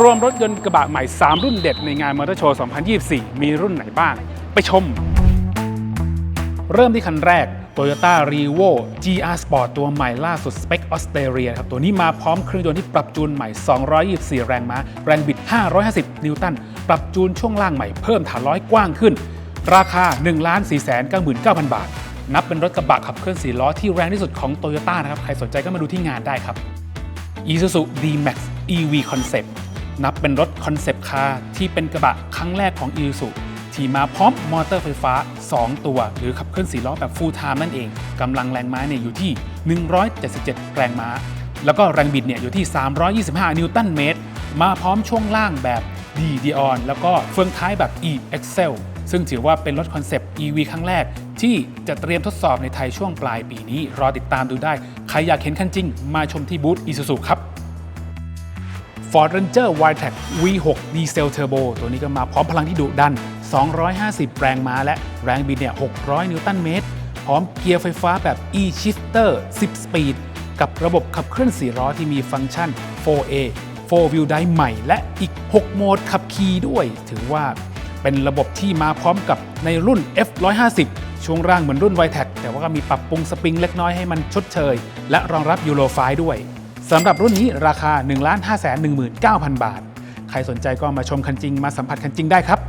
รวมรถยนต์กระบะใหม่ 3 รุ่นเด็ดในงานมอเตอร์โชว์ 2024 มีรุ่นไหนบ้าง ไปชม เริ่มที่คันแรก Toyota r e v o GR Sport ตัวใหม่ล่าสุดสเปคออสเตรเลียครับ ตัวนี้มาพร้อมเครื่องยนต์ที่ปรับจูนใหม่ 224 แรงม้า แรงบิด 550 นิวตัน ปรับจูนช่วงล่างใหม่เพิ่มฐานล้อยกว้างขึ้น ราคา 1 4 9 9 9 0 0 บาท นับเป็นรถกระบะขับเคลื่อน4ล้อที่แรงที่สุดของ Toyota นะครับ ใครสนใจก็มาดูที่งานได้ครับ Isuzu D-Max EV Concept นับเป็นรถคอนเซปต์คาร์ที่เป็นกระบะครั้งแรกของ Isuzu ที่มาพร้อมมอเตอร์ไฟฟ้า 2 ตัว หรือขับเคลื่อน4ล้อแบบ full time นั่นเองกำลังแรงม้าเนี่ยอยู่ที่ 177 แรงม้า แล้วก็แรงบิดเนี่ยอยู่ที่ 325 นิวตันเมตร มาพร้อมช่วงล่างแบบ D d i o n แล้วก็เฟืองท้ายแบบ E Excel ซึ่งถือว่าเป็นรถคอนเซปต์ EV ครั้งแรก ที่จะเตรียมทดสอบในไทยช่วงปลายปีนี้ รอติดตามดูได้ ใครอยากเห็นคันจริง มาชมที่บูธ Isuzu ครับ Ford Ranger Wildtrak V6 ดีเซลเทอร์โบตัวนี้ก็มาพร้อมพลังที่ดุดัน 250 แรงม้าและแรงบิดเนี่ย 600 นิวตันเมตร พร้อมเกียร์ไฟฟ้าแบบ e-shifter 10 speed กับระบบขับเคลื่อน4ล้อที่มีฟังก์ชัน 4A 4 Wheel Drive ใหม่ และอีก 6 โหมดขับขี่ด้วย ถือว่าเป็นระบบที่มาพร้อมกับในรุ่น F150 ช่วงล่างเหมือนรุ่น v i t e c แต่ว่าก็มีปรับปรุงสปริงเล็กน้อยให้มันชดเชย และรองรับยูโร5ด้วย สำหรับรุ่นนี้ราคา 1 5 1 9 0 0 0 บาท ใครสนใจก็มาชมคันจริงมาสัมผัสคันจริงได้ครับ